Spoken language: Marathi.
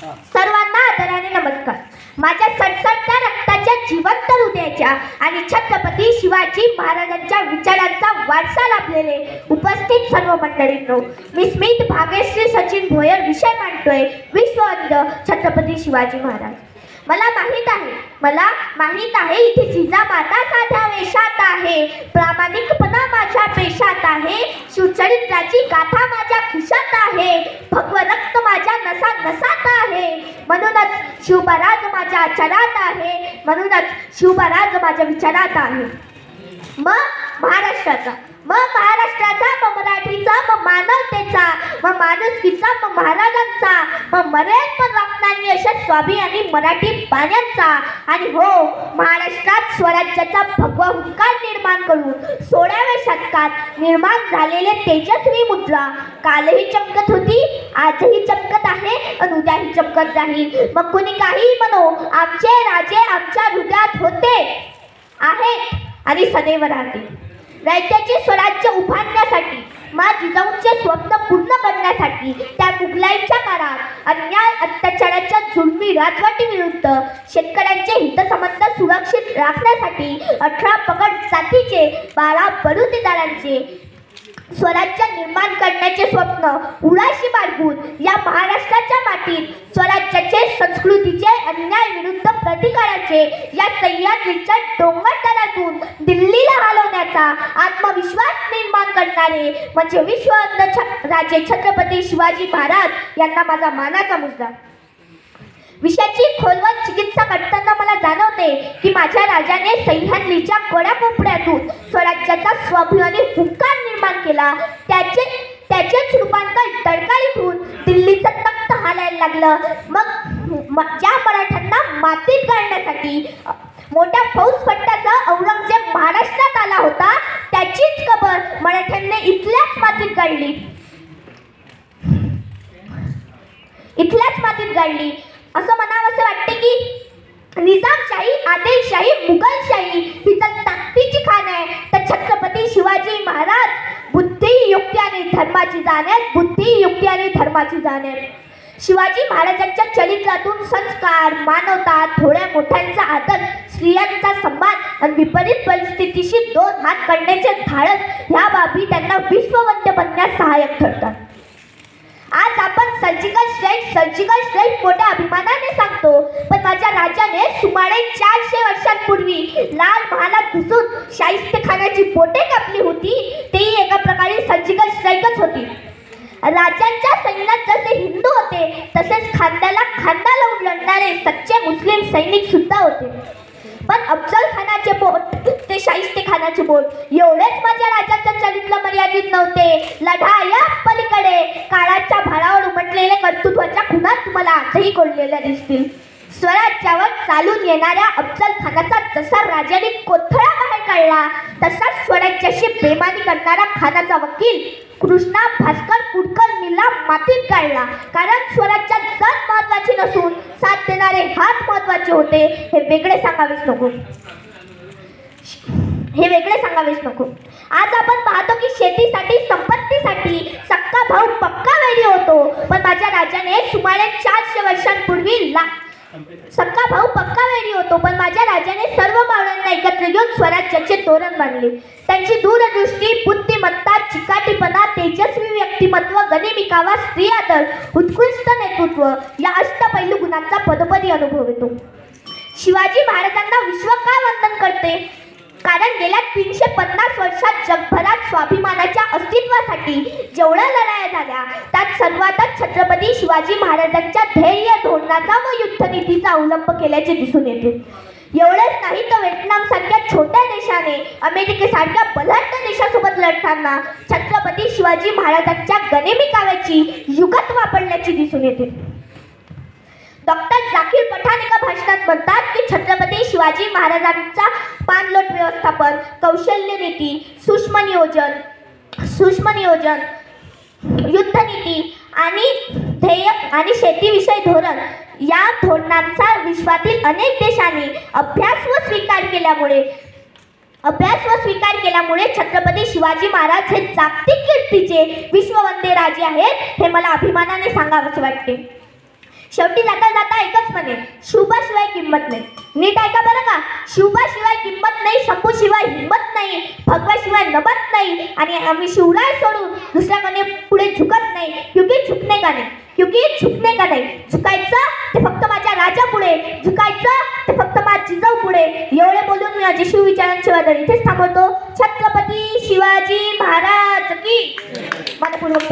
सर्वांना आदराने नमस्कार. माझ्या सडसडत्या रक्ताच्या जिवंत हृदयाच्या आणि छत्रपती शिवाजी महाराजांच्या विचारांचा वारसा लाभलेले उपस्थित सर्व मंडळींनो मी स्मित भाग्यश्री सचिन भोयर विषय मांडतोय. विश्व अंध छत्रपती शिवाजी महाराज. मला माहीत आहे. मला माहीत आहे इथे जिजामाता साध्या वेशात आहे. प्रामाणिकपणा माझ्या पेशात आहे. सुचरित्राची गाथा माझ्या खिशात आहे. भगव रक्त माझ्या नसा नसात आहे. म्हणूनच शिवबराज माझ्या आचारात आहे. म्हणूनच शिवबराज माझ्या विचारात आहे. मग महाराष्ट्राचा मग महाराष्ट्राचा मराठीचा मग मानवतेचा माणुसकीचा मग महाराजांचा मग मरेल पण रत्नांनी अशा स्वाभिमानी मराठी पाण्यांचा. आणि हो महाराष्ट्रात स्वराज्याचा भगवा हुंकार निर्माण करून सोळाव्या शतकात निर्माण झालेले तेजस्वी मुद्रा. कालही चमकत होती आजही चमकत आहे आणि उद्याही चमकत राहील मग कुणी काही म्हणो आमचे राजे आमच्या हृदयात होते आहेत आणि सदैव राहतील. राज्याचे स्वराज्य उभारण्यासाठी मा जिजाऊंचे स्वप्न पूर्ण करण्यासाठी त्या मुघलाईच्या काळात अन्याय अत्याचाराच्या जुलमी राजवटीविरुद्ध शेतकऱ्यांचे हितसंबंध सुरक्षित राखण्यासाठी अठरा पगड जातीचे बारा बलुतेदारांचे स्वराज्य निर्माण करण्याचे स्वप्न उडाशी बाळगून या महाराष्ट्राच्या मातीत स्वराज्याचे संस्कृतीचे अन्याय विरुद्ध प्रतिकाराचे या सह्याद्रीच्या डोंगर तळातून दिल्लीला हलवण्याचा आत्मविश्वास निर्माण करणारे म्हणजे विश्व अन्न छ- राजे छत्रपती शिवाजी महाराज यांना माझा मानाचा मुद्दा. विषयाची खोलवर चिकित्सा करताना मला जाणवते की माझ्या राजाने सह्याद्रीच्या कोड्याकोपड्यातून स्वराज्याचा स्वाभिमानी हुंकार केला. त्याचे त्याचेच रूपांतर तडकाळीत होऊन दिल्लीचं तख्त हालायला लागलं. मग ज्या मराठ्यांना मातीत घालण्यासाठी मोठ्या फौज फट्ट्याचा औरंगजेब महाराष्ट्रात आला होता त्याचीच कबर मराठ्यांनी इथल्याच मातीत गाळली इथल्याच मातीत गाडली. असं म्हणावं असं वाटते की निजामशाही आदिलशाही मुघलशाही ही जर ताकदीची खाण आहे. तर छत्रपती शिवाजी महाराज बुद्धी युक्ती आणि धर्माची जाणीव बुद्धी युक्ती आणि धर्माची जाणीव. शिवाजी महाराजांच्या चरित्रातून संस्कार मानवता थोड्या मोठ्यांचा आदर स्त्रियांचा सन्मान आणि विपरीत परिस्थितीशी दोन हात करण्याचे धाडस ह्या बाबी त्यांना विश्ववंत बनण्यास सहाय्यक ठरतात. आज आपण सर्जिकल स्ट्राईक सर्जिकल स्ट्राईक मोठ्या अभिमानाने सांगतो पण माझ्या राजाने सुमारे चारशे वर्षांपूर्वी लाल महालात घुसून शाहिस्तेखानाची बोटे कापली होती. तेही सर्जिकल स्ट्राईकच होती. राजांच्या सैन्यात जसे हिंदू होते तसेच खांद्याला खांदा लावून लढणारे सच्चे मुस्लिम सैनिक सुद्धा होते. पण अफजल खानाचे बोट ते शाहिस्ते खानाचे बोट एवढेच माझ्या राजाच्या चरित्र मर्यादित नव्हते. लढाया पलीकडे काळाच्या भारावर उमटलेले कर्तृत्वाच्या खुणात तुम्हाला आजही कोरलेल्या दिसतील. स्वराज्यावर चालून येणाऱ्या अफजल खानाचा जसा राजाने कोथळा बाहेर काढला तसाच स्वराज्याशी बेमानी करणारा खानाचा वकील कृष्णा भास्कर कुडकर मिला मातीत काढला कारण स्वराज्यात जात महत्वाची नसून साथ देणारे हात महत्त्वाचे होते. हे वेगळे सांगावेच नको. हे वेगळे सांगावेच नको. आज आपण पाहतो की शेतीसाठी संपत्तीसाठी सक्का भाऊ पक्का वेळी होतो. पण माझ्या राजाने सुमारे चारशे वर्षांपूर्वी ला सक्का भाऊ पक्का वेळी होतो पण माझ्या राजाने सर्व मावळ्यांना एकत्र घेऊन स्वराज्याचे तोरण बांधले. त्यांची दूरदृष्टी बुद्धिमत्ता चिकाटीपणा तेजस्वी व्यक्तिमत्व गणिमिकावा स्त्री आदर उत्कृष्ट नेतृत्व या अष्टपैलू गुणांचा पदोपदी अनुभव येतो. शिवाजी महाराजांना विश्व का वंदन करते? कारण गेल्या तीनशे पन्नास वर्षात जगभरात स्वाभिमानाच्या अस्तित्वासाठी जेवढ्या लढाया झाल्या त्यात सर्वातच छत्रपती शिवाजी महाराजांच्या ध्येय धोरणाचा व युद्धनीतीचा अवलंब केल्याचे दिसून येते. एवढंच नाही तर व्हिएतनाम सारख्या छोट्या देशाने अमेरिकेसारख्या बलाढ्य देशासोबत लढताना छत्रपती शिवाजी महाराजांच्या गनेमी काव्याची युगत वापरल्याची दिसून येते. डॉक्टर जाकीर पठाण एका भाषणात म्हणतात की छत्रपती शिवाजी महाराजांचा पान व्यवस्थापन कौशल्य नीती सूक्ष्म नियोजन सूक्ष्म नियोजन युद्धनीती आणि ध्येय आणि शेतीविषयी धोरण या धोरणांचा विश्वातील अनेक देशांनी अभ्यास व स्वीकार केल्यामुळे अभ्यास व स्वीकार केल्यामुळे छत्रपती शिवाजी महाराज हे जागतिक कीर्तीचे विश्ववंदे राजे आहेत हे मला अभिमानाने सांगावेसे वाटते. शेवटी जाता जाता एकच म्हणे शुभाशिवाय किंमत नाही. नीट ऐका बरं का शुभाशिवाय किंमत नाही शंभूशिवाय हिंमत नाही भगवाशिवाय नमत नाही आणि आम्ही शिवराय सोडून दुसऱ्याकडे पुढे झुकत नाही. क्योंकि झुकणे का नाही? क्योंकि झुकणे का नाही? झुकायचं ते फक्त माझ्या राजा पुढे झुकायचं ते फक्त माझ्या जिजाऊ पुढे एवढे बोलून मी माझे शिवविचारांची वादळ इथेच थांबवतो. छत्रपती शिवाजी महाराज की. मनपूर्वक